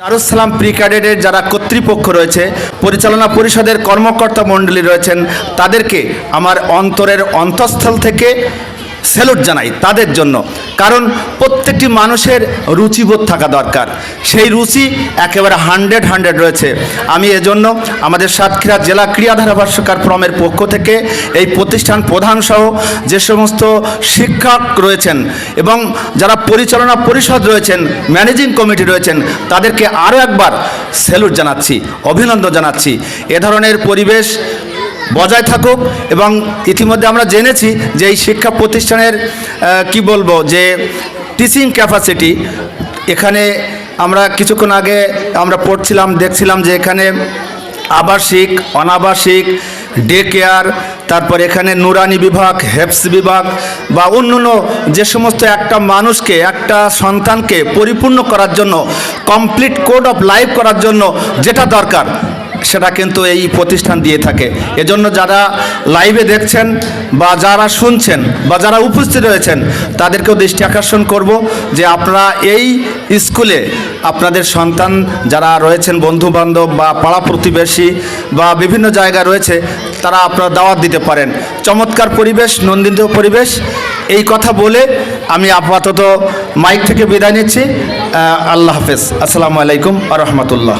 Darussalam pre ক্যাডেটের যারা কর্তৃপক্ষ রয়েছে, পরিচালনা পরিষদের কর্মকর্তা মণ্ডলী রয়েছেন, তাদেরকে আমার অন্তরের অন্তঃস্থল থেকে স্যালুট জানাই তাদের জন্য। কারণ প্রত্যেকটি মানুষের রুচিবোধ থাকা দরকার। সেই রুচি একেবারে হান্ড্রেড হান্ড্রেড রয়েছে। আমি এজন্য আমাদের সাতক্ষীরা জেলা ক্রীড়া ধারাভাষ্যকার ফ্রমের পক্ষ থেকে এই প্রতিষ্ঠান প্রধান সহ যে সমস্ত শিক্ষক রয়েছেন এবং যারা পরিচালনা পরিষদ রয়েছেন, ম্যানেজিং কমিটি রয়েছেন, তাদেরকে আরও একবার স্যালুট জানাচ্ছি, অভিনন্দন জানাচ্ছি। এ ধরনের পরিবেশ বজায় থাকুক এবং ইতিমধ্যে আমরা জেনেছি যে এই শিক্ষা প্রতিষ্ঠানের কি বলব, যে টিচিং ক্যাপাসিটি এখানে আমরা কিছুক্ষণ আগে আমরা পড়ছিলাম, দেখছিলাম যে এখানে আবাসিক, অনাবাসিক ডে কেয়ার তারপর এখানে নুরানি বিভাগ হেপস বিভাগ বা অন্যান্য যে সমস্ত একটা মানুষকে, একটা সন্তানকে পরিপূর্ণ করার জন্য কমপ্লিট কোড অফ লাইফ করার জন্য যেটা দরকার সেটা কিন্তু এই প্রতিষ্ঠান দিয়ে থাকে। এজন্য যারা লাইভে দেখছেন বা যারা শুনছেন বা যারা উপস্থিত রয়েছেন, তাদেরকেও দৃষ্টি আকর্ষণ করব যে আপনারা এই স্কুলে আপনাদের সন্তান যারা রয়েছেন বন্ধু বান্ধব বা পাড়া প্রতিবেশী বা বিভিন্ন জায়গা রয়েছে, তারা আপনারা দাওয়াত দিতে পারেন। চমৎকার পরিবেশ, নন্দিত পরিবেশ। এই কথা বলে আমি আপাতত মাইক থেকে বিদায় নিচ্ছি। আল্লাহ হাফেজ। আসসালামু আলাইকুম আ রহমতুল্লাহ